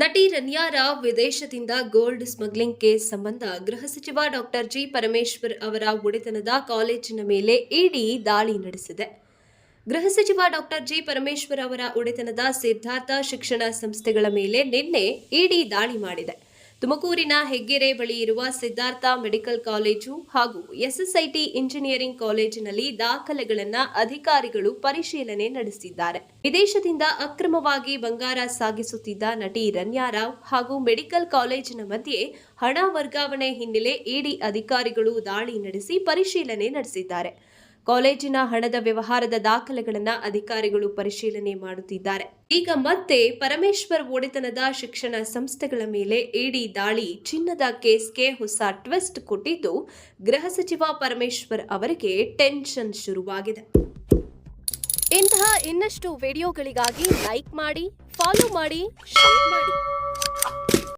ನಟಿ ರನ್ಯಾರ ವಿದೇಶದಿಂದ gold smuggling case ಸಂಬಂಧ ಗೃಹ ಸಚಿವ ಡಾಕ್ಟರ್ ಜಿ ಪರಮೇಶ್ವರ್ ಅವರ ಒಡೆತನದ ಕಾಲೇಜಿನ ಮೇಲೆ ಇಡಿ ದಾಳಿ ನಡೆಸಿದೆ. ಗೃಹ ಸಚಿವ ಡಾಕ್ಟರ್ ಜಿ ಪರಮೇಶ್ವರ್ ಅವರ ಒಡೆತನದ ಸಿದ್ಧಾರ್ಥ ಶಿಕ್ಷಣ ಸಂಸ್ಥೆಗಳ ಮೇಲೆ ನಿನ್ನೆ ಇಡಿ ದಾಳಿ ಮಾಡಿದೆ. ತುಮಕೂರಿನ ಹೆಗ್ಗೆರೆ ಬಳಿ ಇರುವ ಸಿದ್ಧಾರ್ಥ ಮೆಡಿಕಲ್ ಕಾಲೇಜು ಹಾಗೂ ಎಸ್ಎಸ್ಐಟಿ ಇಂಜಿನಿಯರಿಂಗ್ ಕಾಲೇಜಿನಲ್ಲಿ ದಾಖಲೆಗಳನ್ನು ಅಧಿಕಾರಿಗಳು ಪರಿಶೀಲನೆ ನಡೆಸಿದ್ದಾರೆ. ವಿದೇಶದಿಂದ ಅಕ್ರಮವಾಗಿ ಬಂಗಾರ ಸಾಗಿಸುತ್ತಿದ್ದ ನಟಿ ರನ್ಯಾರಾವ್ ಹಾಗೂ ಮೆಡಿಕಲ್ ಕಾಲೇಜಿನ ಮಧ್ಯೆ ಹಣ ವರ್ಗಾವಣೆ ಹಿನ್ನೆಲೆ ಇಡಿ ಅಧಿಕಾರಿಗಳು ದಾಳಿ ನಡೆಸಿ ಪರಿಶೀಲನೆ ನಡೆಸಿದ್ದಾರೆ. ಕಾಲೇಜಿನ ಹಣದ ವ್ಯವಹಾರದ ದಾಖಲೆಗಳನ್ನು ಅಧಿಕಾರಿಗಳು ಪರಿಶೀಲನೆ ಮಾಡುತ್ತಿದ್ದಾರೆ. ಈಗ ಮತ್ತೆ ಪರಮೇಶ್ವರ್ ಒಡೆತನದ ಶಿಕ್ಷಣ ಸಂಸ್ಥೆಗಳ ಮೇಲೆ ಇಡಿ ದಾಳಿ, ಚಿನ್ನದ ಕೇಸ್ಗೆ ಹೊಸ ಟ್ವಿಸ್ಟ್ ಕೊಟ್ಟಿದ್ದು ಗೃಹ ಸಚಿವ ಪರಮೇಶ್ವರ್ ಅವರಿಗೆ ಟೆನ್ಷನ್ ಶುರುವಾಗಿದೆ. ಇಂತಹ ಇನ್ನಷ್ಟು ವಿಡಿಯೋಗಳಿಗಾಗಿ ಲೈಕ್ ಮಾಡಿ, ಫಾಲೋ ಮಾಡಿ, ಶೇರ್ ಮಾಡಿ.